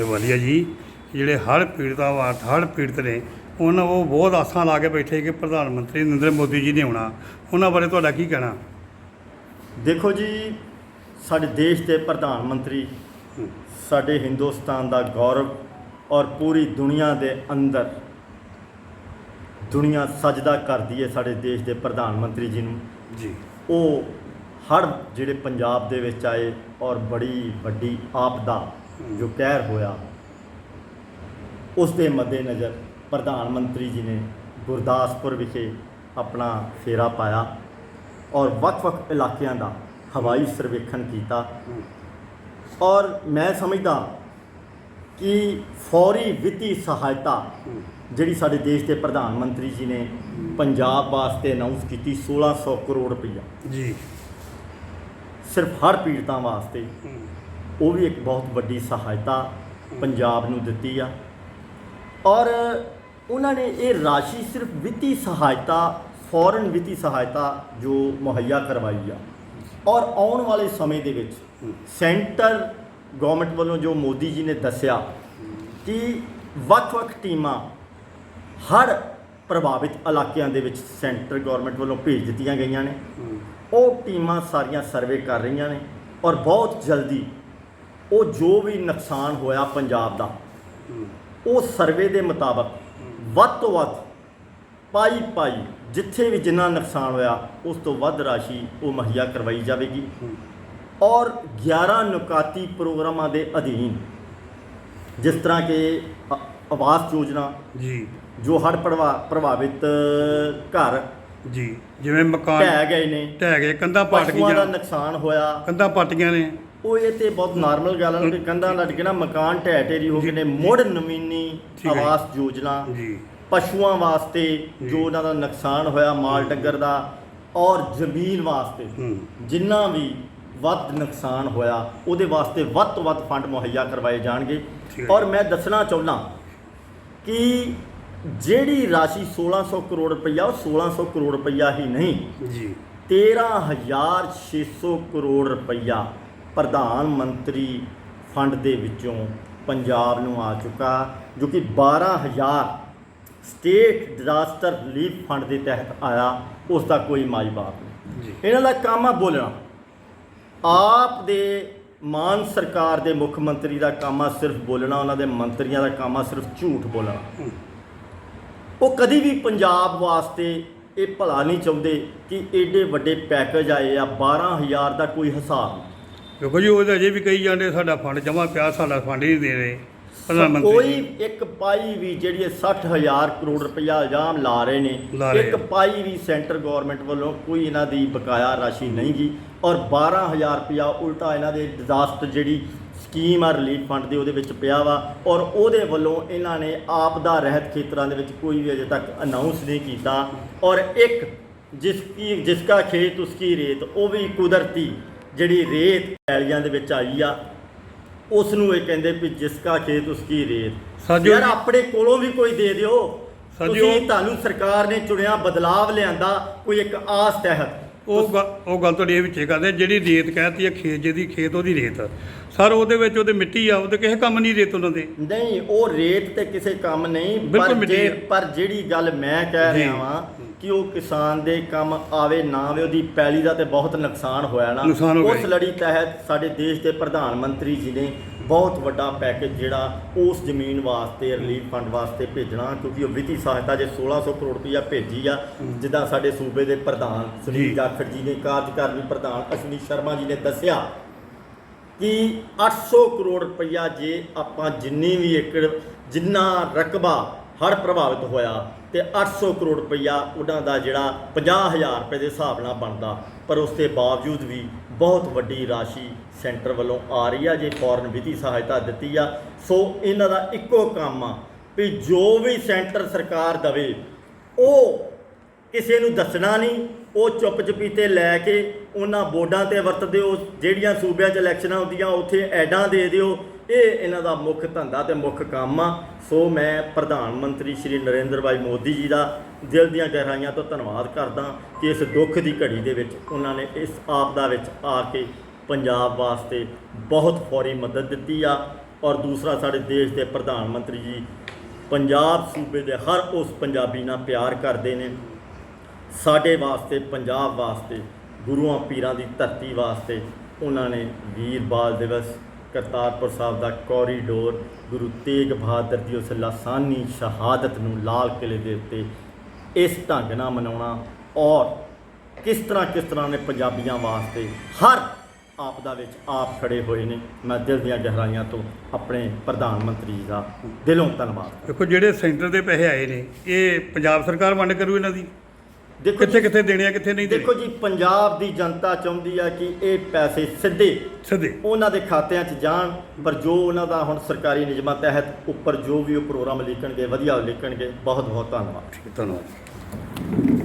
ਲਈ ਆ ਜੀ ਜਿਹੜੇ ਹੜ੍ਹ ਪੀੜਤਾਂ ਵਾਰ ਹੜ੍ਹ ਪੀੜਤ ਨੇ ਉਹਨਾਂ ਉਹ ਬਹੁਤ ਆਸਾਂ ਲਾ ਕੇ ਬੈਠੇ ਕਿ ਪ੍ਰਧਾਨ ਮੰਤਰੀ ਨਰਿੰਦਰ ਮੋਦੀ ਜੀ ਨੇ ਆਉਣਾ। ਉਹਨਾਂ ਬਾਰੇ ਤੁਹਾਡਾ ਕੀ ਕਹਿਣਾ? ਦੇਖੋ ਜੀ ਸਾਡੇ ਦੇਸ਼ ਦੇ ਪ੍ਰਧਾਨ ਮੰਤਰੀ ਸਾਡੇ ਹਿੰਦੁਸਤਾਨ ਦਾ ਗੌਰਵ ਔਰ ਪੂਰੀ ਦੁਨੀਆ ਦੇ ਅੰਦਰ ਦੁਨੀਆ ਸਜਦਾ ਕਰਦੀ ਹੈ ਸਾਡੇ ਦੇਸ਼ ਦੇ ਪ੍ਰਧਾਨ ਮੰਤਰੀ ਜੀ ਨੂੰ। ਜੀ। ਉਹ ਹੜ੍ਹ ਜਿਹੜੇ ਪੰਜਾਬ ਦੇ ਵਿੱਚ ਆਏ ਔਰ ਬੜੀ ਵੱਡੀ ਆਪਦਾ ਜੋ ਕਹਿਰ ਹੋਇਆ ਉਸ ਦੇ ਮੱਦੇਨਜ਼ਰ ਪ੍ਰਧਾਨ ਮੰਤਰੀ ਜੀ ਨੇ ਗੁਰਦਾਸਪੁਰ ਵਿਖੇ ਆਪਣਾ ਫੇਰਾ ਪਾਇਆ ਔਰ ਵੱਖ-ਵੱਖ ਇਲਾਕਿਆਂ ਦਾ ਹਵਾਈ ਸਰਵੇਖਣ ਕੀਤਾ। ਔਰ ਮੈਂ ਸਮਝਦਾ ਕਿ ਫੌਰੀ ਵਿੱਤੀ ਸਹਾਇਤਾ ਜਿਹੜੀ ਸਾਡੇ ਦੇਸ਼ ਦੇ ਪ੍ਰਧਾਨ ਮੰਤਰੀ ਜੀ ਨੇ ਪੰਜਾਬ ਵਾਸਤੇ ਅਨਾਉਂਸ ਕੀਤੀ 1600 ਕਰੋੜ ਰੁਪਈਆ। ਜੀ। ਸਿਰਫ ਹੜ੍ਹ ਪੀੜਤਾਂ ਵਾਸਤੇ ਉਹ ਵੀ ਇੱਕ ਬਹੁਤ ਵੱਡੀ ਸਹਾਇਤਾ ਪੰਜਾਬ ਨੂੰ ਦਿੱਤੀ ਆ। ਔਰ ਉਹਨਾਂ ਨੇ ਇਹ ਰਾਸ਼ੀ ਸਿਰਫ ਵਿੱਤੀ ਸਹਾਇਤਾ ਫੌਰਨ ਵਿੱਤੀ ਸਹਾਇਤਾ ਜੋ ਮੁਹੱਈਆ ਕਰਵਾਈ ਆ। ਔਰ ਆਉਣ ਵਾਲੇ ਸਮੇਂ ਦੇ ਵਿੱਚ ਸੈਂਟਰ ਗਵਰਨਮੈਂਟ ਵੱਲੋਂ ਜੋ ਮੋਦੀ ਜੀ ਨੇ ਦੱਸਿਆ ਕਿ ਵੱਖ-ਵੱਖ ਟੀਮਾਂ ਹੜ੍ਹ ਪ੍ਰਭਾਵਿਤ ਇਲਾਕਿਆਂ ਦੇ ਵਿੱਚ ਸੈਂਟਰ ਗਵਰਨਮੈਂਟ ਵੱਲੋਂ ਭੇਜ ਦਿੱਤੀਆਂ ਗਈਆਂ ਨੇ। ਉਹ ਟੀਮਾਂ ਸਾਰੀਆਂ ਸਰਵੇ ਕਰ ਰਹੀਆਂ ਨੇ ਔਰ ਬਹੁਤ ਜਲਦੀ ਉਹ ਜੋ ਵੀ ਨੁਕਸਾਨ ਹੋਇਆ ਪੰਜਾਬ ਦਾ ਉਹ ਸਰਵੇ ਦੇ ਮੁਤਾਬਕ ਵੱਧ ਤੋਂ ਵੱਧ ਪਾਈ ਪਾਈ ਜਿੱਥੇ ਵੀ ਜਿੰਨਾ ਨੁਕਸਾਨ ਹੋਇਆ ਉਸ ਤੋਂ ਵੱਧ ਰਾਸ਼ੀ ਉਹ ਮੁਹੱਈਆ ਕਰਵਾਈ ਜਾਵੇਗੀ। ਔਰ 11 ਨੁਕਾਤੀ ਪ੍ਰੋਗਰਾਮਾਂ ਦੇ ਅਧੀਨ ਜਿਸ ਤਰ੍ਹਾਂ ਕਿ ਆਵਾਸ ਯੋਜਨਾ ਜੀ। ਜੋ ਹੜ੍ਹ ਪ੍ਰਭਾ ਪ੍ਰਭਾਵਿਤ ਘਰ ਜੀ ਜਿਵੇਂ ਮਕਾਨ ਢਹਿ ਗਏ ਨੇ। ਢਹਿ ਗਏ ਕੰਧਾਂ ਪਟ ਦਾ ਗਈਆਂ ਨੁਕਸਾਨ ਹੋਇਆ। ਕੰਧਾਂ ਪਟ ਗਈਆਂ ਨੇ। ਉਹ ਇਹ ਤੇ ਬਹੁਤ ਨਾਰਮਲ ਗੱਲ ਹੈ ਕਿ ਕੰਧਾਂ ਲੱਟ ਕੇ ਨਾ ਮਕਾਨ ਢਹਿ ਢੇਰੀ ਹੋ ਗਏ ਨੇ ਮੁੜ ਨਵੀਨੀ। ਆਵਾਸ ਯੋਜਨਾ। ਜੀ। ਪਸ਼ੂਆਂ ਵਾਸਤੇ ਜੋ। ਉਹਨਾਂ ਦਾ ਨੁਕਸਾਨ ਹੋਇਆ ਮਾਲ ਡੰਗਰ ਦਾ ਔਰ ਜ਼ਮੀਨ ਵਾਸਤੇ ਜਿੰਨਾ ਵੀ ਵੱਧ ਨੁਕਸਾਨ ਹੋਇਆ ਉਹਦੇ ਵਾਸਤੇ ਵੱਧ ਤੋਂ ਵੱਧ ਫੰਡ ਮੁਹੱਈਆ ਕਰਵਾਏ ਜਾਣਗੇ। ਔਰ ਮੈਂ ਦੱਸਣਾ ਚਾਹੁੰਦਾ ਕਿ ਜਿਹੜੀ ਰਾਸ਼ੀ 1600 ਕਰੋੜ ਰੁਪਈਆ ਉਹ 1600 ਕਰੋੜ ਰੁਪਈਆ ਹੀ ਨਹੀਂ। ਜੀ। 13600 ਕਰੋੜ ਰੁਪਈਆ ਪ੍ਰਧਾਨ ਮੰਤਰੀ ਫੰਡ ਦੇ ਵਿੱਚੋਂ ਪੰਜਾਬ ਨੂੰ ਆ ਚੁੱਕਾ ਜੋ ਕਿ 12000 ਸਟੇਟ ਡਿਜ਼ਾਸਟਰ ਰਿਲੀਫ ਫੰਡ ਦੇ ਤਹਿਤ ਆਇਆ ਉਸ ਦਾ ਕੋਈ ਮਾਈ ਬਾਪ ਨਹੀਂ। ਇਹਨਾਂ ਦਾ ਕੰਮ ਆ ਬੋਲਣਾ। ਆਪ ਦੇ ਮਾਨ ਸਰਕਾਰ ਦੇ ਮੁੱਖ ਮੰਤਰੀ ਦਾ ਕੰਮ ਆ ਸਿਰਫ ਬੋਲਣਾ ਉਹਨਾਂ ਦੇ ਮੰਤਰੀਆਂ ਦਾ ਕੰਮ ਆ ਸਿਰਫ ਝੂਠ ਬੋਲਣਾ। ਉਹ ਕਦੀ ਵੀ ਪੰਜਾਬ ਵਾਸਤੇ ਇਹ ਭਲਾ ਨਹੀਂ ਚਾਹੁੰਦੇ ਕਿ ਏਡੇ ਵੱਡੇ ਪੈਕੇਜ ਆਏ ਆ 12000 ਦਾ ਕੋਈ ਹਿਸਾਬ ਨਹੀਂ। ਦੇਖੋ ਜੀ ਉਹ ਤਾਂ ਅਜੇ ਵੀ ਕਹੀ ਜਾਂਦੇ ਸਾਡਾ ਫੰਡ ਜਮਾ ਪਿਆ ਸਾਡਾ ਫੰਡ ਹੀ ਨਹੀਂ ਦੇ ਰਹੇ ਪ੍ਰਧਾਨ ਮੰਤਰੀ ਕੋਈ ਜੀ। ਇੱਕ ਪਾਈ ਵੀ ਜਿਹੜੀ ਇਹ 60000 ਕਰੋੜ ਰੁਪਇਆ ਇਲਜ਼ਾਮ ਲਾ ਰਹੇ ਨੇ ਰਹੇ ਇੱਕ ਆ। ਪਾਈ ਵੀ ਸੈਂਟਰ ਗਵਰਨਮੈਂਟ ਵੱਲੋਂ ਕੋਈ ਇਹਨਾਂ ਦੀ ਬਕਾਇਆ ਰਾਸ਼ੀ ਨਹੀਂ ਗੀ ਔਰ 12000 ਰੁਪਇਆ ਉਲਟਾ ਇਹਨਾਂ ਦੇ ਡਿਜ਼ਾਸਟਰ ਜਿਹੜੀ ਸਕੀਮ ਆ ਰਿਲੀਫ ਫੰਡ ਦੇ ਉਹਦੇ ਵਿੱਚ ਪਿਆ ਵਾ ਔਰ ਉਹਦੇ ਵੱਲੋਂ ਇਹਨਾਂ ਨੇ ਆਪਦਾ ਰਹਿਤ ਖੇਤਰਾਂ ਦੇ ਵਿੱਚ ਕੋਈ ਵੀ ਅਜੇ ਤੱਕ ਅਨਾਉਂਸ ਨਹੀਂ ਕੀਤਾ ਔਰ ਇੱਕ ਜਿਸ ਕੀ ਜਿਸ ਕਾ ਖੇਤ ਉਸਕੀ ਰੇਤ ਉਹ ਵੀ ਕੁਦਰਤੀ ਜਿਹੜੀ ਰੇਤ ਪੈਲੀਆਂ ਦੇ ਵਿੱਚ ਆਈ ਆ ਉਸ ਨੂੰ ਇਹ ਕਹਿੰਦੇ ਵੀ ਜਿਸ ਕਾ ਖੇਤ ਉਸਕੀ ਰੇਤ। ਸਾਜੋ ਯਾਰ ਆਪਣੇ ਕੋਲੋਂ ਵੀ ਕੋਈ ਦੇ ਦਿਓ। ਤੁਸੀਂ ਤੁਹਾਨੂੰ ਸਰਕਾਰ ਨੇ ਚੁਣਿਆ ਬਦਲਾਵ ਲਿਆਂਦਾ ਕੋਈ ਇੱਕ ਆਸ ਤਹਿਤ। ਉਹ ਉਹ ਗੱਲ ਤੁਹਾਡੀ ਇਹ ਵਿੱਚੇ ਕਰਦੇ ਜਿਹੜੀ ਰੇਤ ਕਹਿਤੀ ਹੈ ਖੇਤ ਜਿਹਦੀ ਖੇਤ ਉਹਦੀ ਰੇਤ ਸਰ ਉਹਦੇ ਵਿੱਚ ਉਹਦੇ ਮਿੱਟੀ ਆ ਉਹਦੇ ਕਿਸੇ ਕੰਮ ਨਹੀਂ ਰੇਤ ਉਹਨਾਂ ਦੇ। ਨਹੀਂ ਉਹ ਰੇਟ ਤੇ ਕਿਸੇ ਕੰਮ ਨਹੀਂ ਪਰ। ਪਰ ਜਿਹੜੀ ਗੱਲ ਮੈਂ ਕਹਿ। ਰਿਹਾ ਵਾਂ ਕਿ ਉਹ ਕਿਸਾਨ ਦੇ ਕੰਮ ਆਵੇ ਨਾ ਆਵੇ ਉਹਦੀ ਪੈਲੀ ਦਾ ਤੇ ਬਹੁਤ ਨੁਕਸਾਨ ਹੋਇਆ ਨਾ ਨੁਕਸਾਨ ਹੋ ਗਿਆ ਉਸ ਜੀ। ਲੜੀ ਤਹਿਤ ਸਾਡੇ ਦੇਸ਼ ਦੇ ਪ੍ਰਧਾਨ ਮੰਤਰੀ ਜੀ ਨੇ ਬਹੁਤ ਵੱਡਾ ਪੈਕੇਜ ਜਿਹੜਾ ਉਸ ਜ਼ਮੀਨ ਵਾਸਤੇ ਰਿਲੀਫ ਫੰਡ ਵਾਸਤੇ ਭੇਜਣਾ ਕਿਉਂਕਿ ਉਹ ਵਿੱਤੀ ਸਹਾਇਤਾ ਜੇ 1600 ਕਰੋੜ ਰੁਪਈਆ ਭੇਜੀ ਆ ਜਿੱਦਾਂ ਸਾਡੇ ਸੂਬੇ ਦੇ ਪ੍ਰਧਾਨ ਜੀ। ਸੁਨੀਲ ਜਾਖੜ ਜੀ ਨੇ ਕਾਰਜਕਾਰਨੀ ਪ੍ਰਧਾਨ ਅਸ਼ਵਨੀ ਸ਼ਰਮਾ ਜੀ ਨੇ ਦੱਸਿਆ ਕਿ 800 ਕਰੋੜ ਰੁਪਈਆ ਜੇ ਆਪਾਂ ਜਿੰਨੀ ਵੀ ਏਕੜ ਜਿੰਨਾ ਰਕਬਾ ਹੜ੍ਹ ਪ੍ਰਭਾਵਿਤ ਹੋਇਆ ਤੇ 800 ਕਰੋੜ ਰੁਪਈਆ ਉਹਨਾਂ ਦਾ ਜਿਹੜਾ 50000 ਰੁਪਏ ਦੇ ਹਿਸਾਬ ਨਾਲ ਬਣਦਾ। ਪਰ ਉਸ ਦੇ ਬਾਵਜੂਦ ਵੀ ਬਹੁਤ ਵੱਡੀ ਰਾਸ਼ੀ ਸੈਂਟਰ ਵੱਲੋਂ ਆ ਰਹੀ ਆ, ਜੇ ਫੌਰਨ ਵਿਧੀ ਸਹਾਇਤਾ ਦਿੱਤੀ ਆ। ਸੋ ਇਹਨਾਂ ਦਾ ਇੱਕੋ ਕੰਮ ਆ ਵੀ ਜੋ ਵੀ ਸੈਂਟਰ ਸਰਕਾਰ ਦਵੇ, ਉਹ ਕਿਸੇ ਨੂੰ ਦੱਸਣਾ ਨਹੀਂ। ਉਹ ਚੁੱਪ ਚਪੀਤੇ ਲੈ ਕੇ ਉਹਨਾਂ ਬੋਰਡਾਂ ਤੇ ਵਰਤ ਦਿਓ, ਜਿਹੜੀਆਂ ਸੂਬਿਆਂ 'ਚ ਇਲੈਕਸ਼ਨਾਂ ਹੁੰਦੀਆਂ, ਉੱਥੇ ਐਡਾਂ ਦੇ ਦਿਓ। ਇਹ ਇਹਨਾਂ ਦਾ ਮੁੱਖ ਧੰਦਾ ਤੇ ਮੁੱਖ ਕੰਮ ਆ। ਸੋ ਮੈਂ ਪ੍ਰਧਾਨ ਮੰਤਰੀ ਸ਼੍ਰੀ ਨਰਿੰਦਰ ਭਾਈ ਮੋਦੀ ਜੀ ਦਾ ਦਿਲ ਦੀਆਂ ਗਹਿਰਾਈਆਂ ਤੋਂ ਧੰਨਵਾਦ ਕਰਦਾ ਕਿ ਇਸ ਦੁੱਖ ਦੀ ਘੜੀ ਦੇ ਵਿੱਚ ਉਹਨਾਂ ਨੇ ਇਸ ਆਪਦਾ ਵਿੱਚ ਆ ਕੇ ਪੰਜਾਬ ਵਾਸਤੇ ਬਹੁਤ ਫੌਰੀ ਮਦਦ ਦਿੱਤੀ ਆ। ਔਰ ਦੂਸਰਾ, ਸਾਡੇ ਦੇਸ਼ ਦੇ ਪ੍ਰਧਾਨ ਮੰਤਰੀ ਜੀ ਪੰਜਾਬ ਸੂਬੇ ਦੇ ਹਰ ਉਸ ਪੰਜਾਬੀ ਨਾਲ ਪਿਆਰ ਕਰਦੇ ਨੇ। ਸਾਡੇ ਵਾਸਤੇ, ਪੰਜਾਬ ਵਾਸਤੇ, ਗੁਰੂਆਂ ਪੀਰਾਂ ਦੀ ਧਰਤੀ ਵਾਸਤੇ ਉਹਨਾਂ ਨੇ ਵੀਰ ਬਾਲ ਦਿਵਸ, ਕਰਤਾਰਪੁਰ ਸਾਹਿਬ ਦਾ ਕੋਰੀਡੋਰ ਗੁਰੂ ਤੇਗ ਬਹਾਦਰ ਦੀ ਉਸ ਲਾਸਾਨੀ ਸ਼ਹਾਦਤ ਨੂੰ ਲਾਲ ਕਿਲੇ ਦੇ ਉੱਤੇ ਇਸ ਢੰਗ ਨਾਲ ਮਨਾਉਣਾ ਔਰ ਕਿਸ ਤਰ੍ਹਾਂ ਕਿਸ ਤਰ੍ਹਾਂ ਨੇ ਪੰਜਾਬੀਆਂ ਵਾਸਤੇ ਹਰ ਆਪਦਾ ਵਿੱਚ ਆਪ ਖੜੇ ਹੋਏ ਨੇ। ਮੈਂ ਦਿਲ ਦੀਆਂ ਗਹਿਰਾਈਆਂ ਤੋਂ ਆਪਣੇ ਪ੍ਰਧਾਨ ਮੰਤਰੀ ਜੀ ਦਾ ਦਿਲੋਂ ਧੰਨਵਾਦ। ਦੇਖੋ, ਜਿਹੜੇ ਸੈਂਟਰ ਦੇ ਪੈਸੇ ਆਏ ਨੇ, ਇਹ ਪੰਜਾਬ ਸਰਕਾਰ ਵੰਡ ਕਰੂ ਇਹਨਾਂ ਦੀ। ਦੇਖੋ ਕਿੱਥੇ ਕਿੱਥੇ ਦੇਣੇ ਆ ਕਿੱਥੇ ਨਹੀਂ ਦੇਖੋ ਦੇਣੇ ਜੀ ਪੰਜਾਬ ਦੀ ਜਨਤਾ ਚਾਹੁੰਦੀ ਆ ਕਿ ਇਹ ਪੈਸੇ ਸਿੱਧੇ ਸਿੱਧੇ। ਉਹਨਾਂ ਦੇ ਖਾਤਿਆਂ 'ਚ ਜਾਣ ਪਰ ਜੋ ਉਹਨਾਂ ਦਾ ਹੁਣ ਸਰਕਾਰੀ ਨਿਯਮਾਂ ਤਹਿਤ ਉੱਪਰ ਜੋ ਵੀ ਉਹ ਪ੍ਰੋਗਰਾਮ ਲਿਖਣਗੇ ਵਧੀਆ ਲਿਖਣਗੇ ਬਹੁਤ ਬਹੁਤ ਧੰਨਵਾਦ ਧੰਨਵਾਦ।